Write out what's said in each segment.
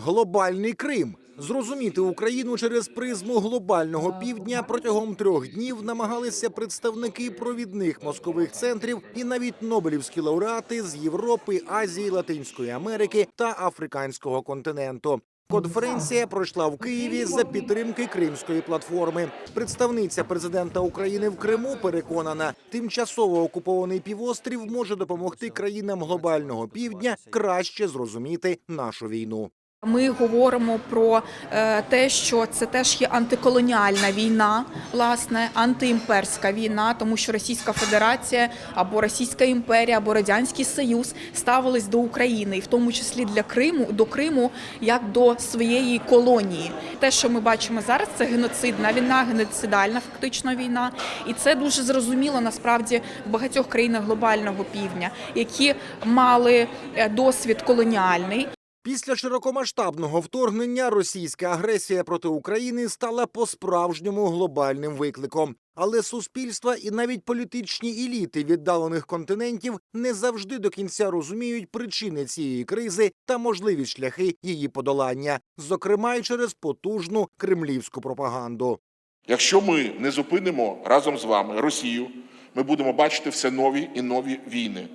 Глобальний Крим. Зрозуміти Україну через призму глобального півдня протягом трьох днів намагалися представники провідних мозкових центрів і навіть нобелівські лауреати з Європи, Азії, Латинської Америки та Африканського континенту. Конференція пройшла в Києві за підтримки Кримської платформи. Представниця президента України в Криму переконана, тимчасово окупований півострів може допомогти країнам глобального півдня краще зрозуміти нашу війну. Ми говоримо про е, те, що це теж є антиколоніальна війна, власне, антиімперська війна, тому що Російська Федерація або Російська імперія, або Радянський Союз ставились до України, і в тому числі для Криму до Криму як до своєї колонії. Те, що ми бачимо зараз, це геноцидна війна, геноцидальна фактично війна, і це дуже зрозуміло насправді в багатьох країнах глобального півдня, які мали е, досвід колоніальний. Після широкомасштабного вторгнення російська агресія проти України стала по-справжньому глобальним викликом. Але суспільства і навіть політичні еліти віддалених континентів не завжди до кінця розуміють причини цієї кризи та можливі шляхи її подолання, зокрема й через потужну кремлівську пропаганду. Якщо ми не зупинимо разом з вами Росію, ми будемо бачити все нові і нові війни,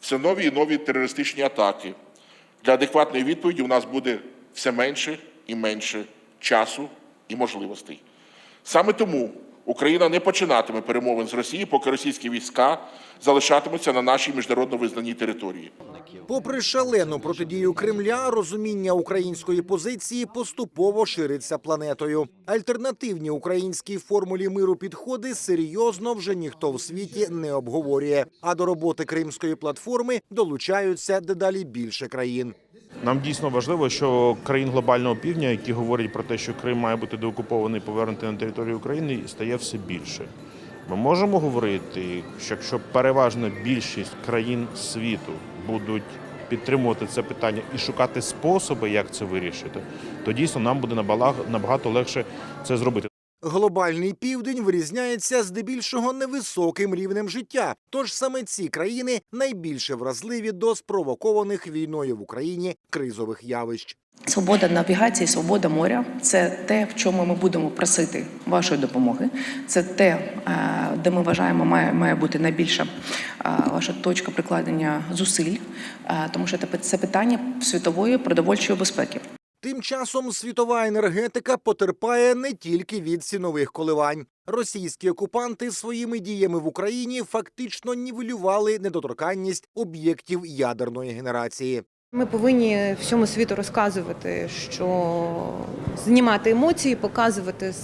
все нові і нові терористичні атаки. Для адекватної відповіді у нас буде все менше і менше часу і можливостей. Саме тому Україна не починатиме перемовин з Росією, поки російські війська залишатимуться на нашій міжнародно визнаній території. Попри шалену протидію Кремля, розуміння української позиції поступово шириться планетою. Альтернативні українській формулі миру підходи серйозно вже ніхто в світі не обговорює. А до роботи кримської платформи долучаються дедалі більше країн. Нам дійсно важливо, що країн глобального півдня, які говорять про те, що Крим має бути деокупований і повернутий на територію України, стає все більше. Ми можемо говорити, що якщо переважна більшість країн світу будуть підтримувати це питання і шукати способи, як це вирішити, то дійсно нам буде набагато легше це зробити. Глобальний південь вирізняється здебільшого невисоким рівнем життя. Тож саме ці країни найбільше вразливі до спровокованих війною в Україні кризових явищ. Свобода навігації, свобода моря це те, в чому ми будемо просити вашої допомоги. Це те, е, де ми вважаємо, має, має бути найбільша е, ваша точка прикладення зусиль, е, тому що це- це питання світової продовольчої безпеки. Тим часом світова енергетика потерпає не тільки від цінових коливань. Російські окупанти своїми діями в Україні фактично нівелювали недоторканність об'єктів ядерної генерації. Ми повинні всьому світу розказувати, що знімати емоції, показувати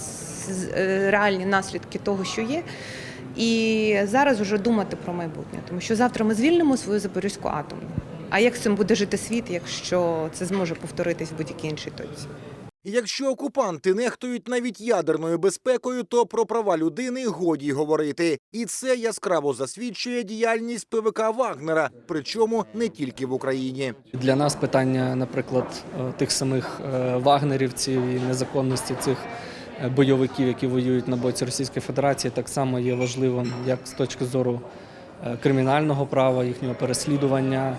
е, реальні наслідки того, що є. І зараз вже думати про майбутнє, тому що завтра ми звільнимо свою Запорізьку атомну. А як з цим буде жити світ, якщо це зможе повторитись в будь-якій іншій точці? Якщо окупанти нехтують навіть ядерною безпекою, то про права людини годі говорити. І це яскраво засвідчує діяльність ПВК Вагнера, причому не тільки в Україні. Для нас питання, наприклад, е, тих самих е, вагнерівців і незаконності цих е, бойовиків, які воюють на боці Російської Федерації, так само є важливим як з точки зору кримінального права, їхнього переслідування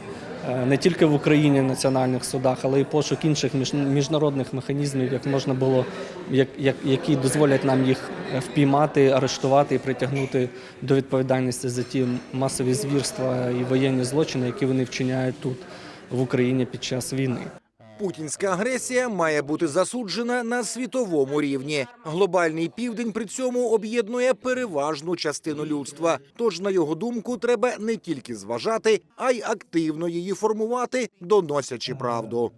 не тільки в Україні в національних судах, але й пошук інших між- міжнародних механізмів, як можна було, як, як, які дозволять нам їх е, впіймати, арештувати і притягнути до відповідальності за ті масові звірства і воєнні злочини, які вони вчиняють тут в Україні під час війни. Путінська агресія має бути засуджена на світовому рівні. Глобальний південь при цьому об'єднує переважну частину людства. Тож, на його думку, треба не тільки зважати, а й активно її формувати, доносячи правду.